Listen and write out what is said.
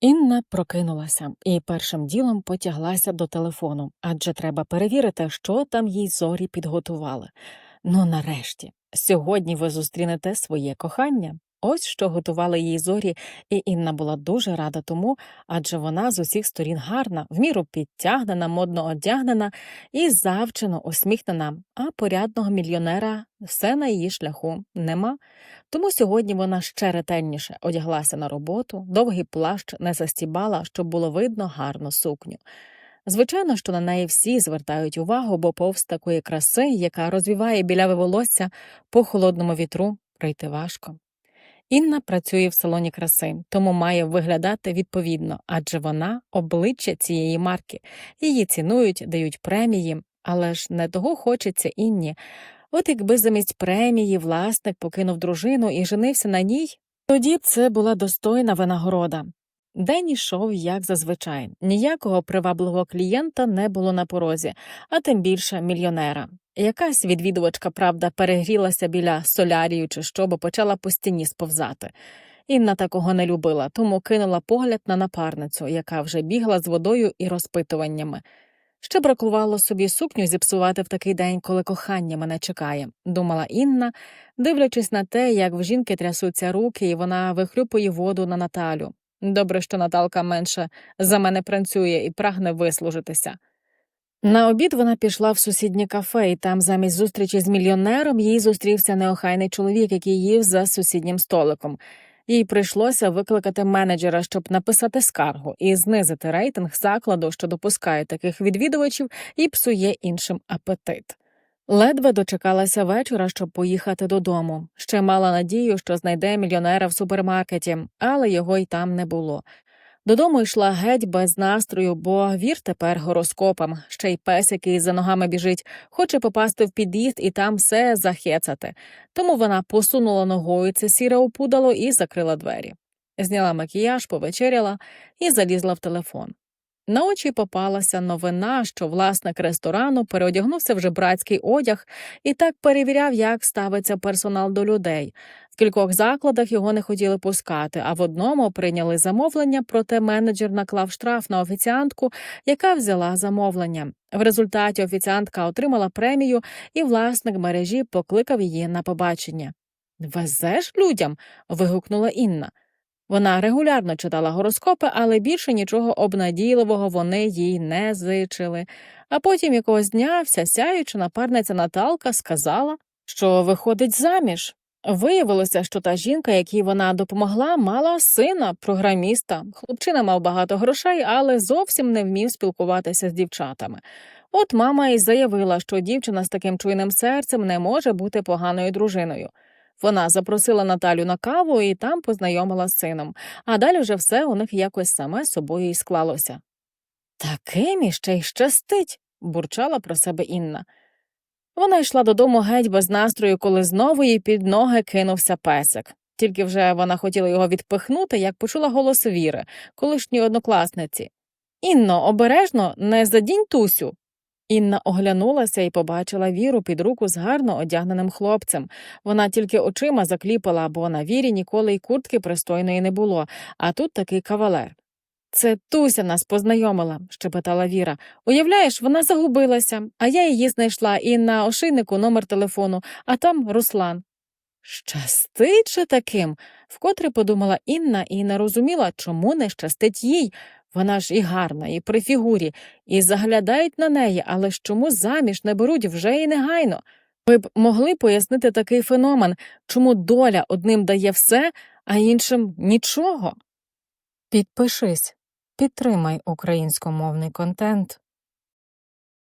Інна прокинулася і першим ділом потяглася до телефону, адже треба перевірити, що там їй зорі підготували. Ну, нарешті, сьогодні ви зустрінете своє кохання. Ось що готували їй зорі, і Інна була дуже рада тому, адже вона з усіх сторін гарна, в міру підтягнена, модно одягнена і завчено усміхнена, а порядного мільйонера все на її шляху нема. Тому сьогодні вона ще ретельніше одяглася на роботу, довгий плащ не застібала, щоб було видно гарну сукню. Звичайно, що на неї всі звертають увагу, бо повз такої краси, яка розвіває біляве волосся по холодному вітру, пройти важко. Інна працює в салоні краси, тому має виглядати відповідно, адже вона обличчя цієї марки. Її цінують, дають премії, але ж не того хочеться Інні. От якби замість премії власник покинув дружину і женився на ній, тоді це була достойна винагорода. День ішов, як зазвичай, ніякого привабливого клієнта не було на порозі, а тим більше мільйонера. Якась відвідувачка, правда, перегрілася біля солярію чи що, бо почала по стіні сповзати. Інна такого не любила, тому кинула погляд на напарницю, яка вже бігла з водою і розпитуваннями. Ще бракувало собі сукню зіпсувати в такий день, коли кохання мене чекає, думала Інна, дивлячись на те, як в жінки трясуться руки, і вона вихлюпує воду на Наталю. Добре, що Наталка менше за мене працює і прагне вислужитися. На обід вона пішла в сусіднє кафе, і там замість зустрічі з мільйонером їй зустрівся неохайний чоловік, який їв за сусіднім столиком. Їй прийшлося викликати менеджера, щоб написати скаргу і знизити рейтинг закладу, що допускає таких відвідувачів і псує іншим апетит. Ледве дочекалася вечора, щоб поїхати додому. Ще мала надію, що знайде мільйонера в супермаркеті, але його й там не було. Додому йшла геть без настрою, бо вір тепер гороскопам, ще й пес, який за ногами біжить, хоче попасти в під'їзд і там все захецати. Тому вона посунула ногою це сіре опудало і закрила двері. Зняла макіяж, повечеряла і залізла в телефон. На очі попалася новина, що власник ресторану переодягнувся в жебрацький одяг і так перевіряв, як ставиться персонал до людей. В кількох закладах його не хотіли пускати, а в одному прийняли замовлення, проте менеджер наклав штраф на офіціантку, яка взяла замовлення. В результаті офіціантка отримала премію, і власник мережі покликав її на побачення. Везеш людям. вигукнула Інна. Вона регулярно читала гороскопи, але більше нічого обнадійливого вони їй не зичили. А потім якогось дня вся сяюча напарниця Наталка сказала, що виходить заміж. Виявилося, що та жінка, якій вона допомогла, мала сина, програміста. Хлопчина мав багато грошей, але зовсім не вмів спілкуватися з дівчатами. От мама і заявила, що дівчина з таким чуйним серцем не може бути поганою дружиною. Вона запросила Наталю на каву і там познайомила з сином, а далі вже все у них якось саме собою і склалося. Таким іще й щастить, бурчала про себе Інна. Вона йшла додому геть без настрою, коли знову їй під ноги кинувся песик. Тільки вже вона хотіла його відпихнути, як почула голос Віри, колишньої однокласниці. Інно, обережно, не задінь Тусю. Інна оглянулася і побачила віру під руку з гарно одягненим хлопцем. Вона тільки очима закліпала, бо на вірі ніколи й куртки пристойної не було, а тут такий кавалер. Це Туся нас познайомила, щепетала Віра. Уявляєш, вона загубилася, а я її знайшла і на ошейнику номер телефону, а там Руслан. Щастить же таким, вкотре подумала Інна і не розуміла, чому не щастить їй. Вона ж і гарна, і при фігурі, і заглядають на неї, але ж чому заміж не беруть вже і негайно? Ви б могли пояснити такий феномен, чому доля одним дає все, а іншим нічого? Підпишись, підтримай українськомовний контент.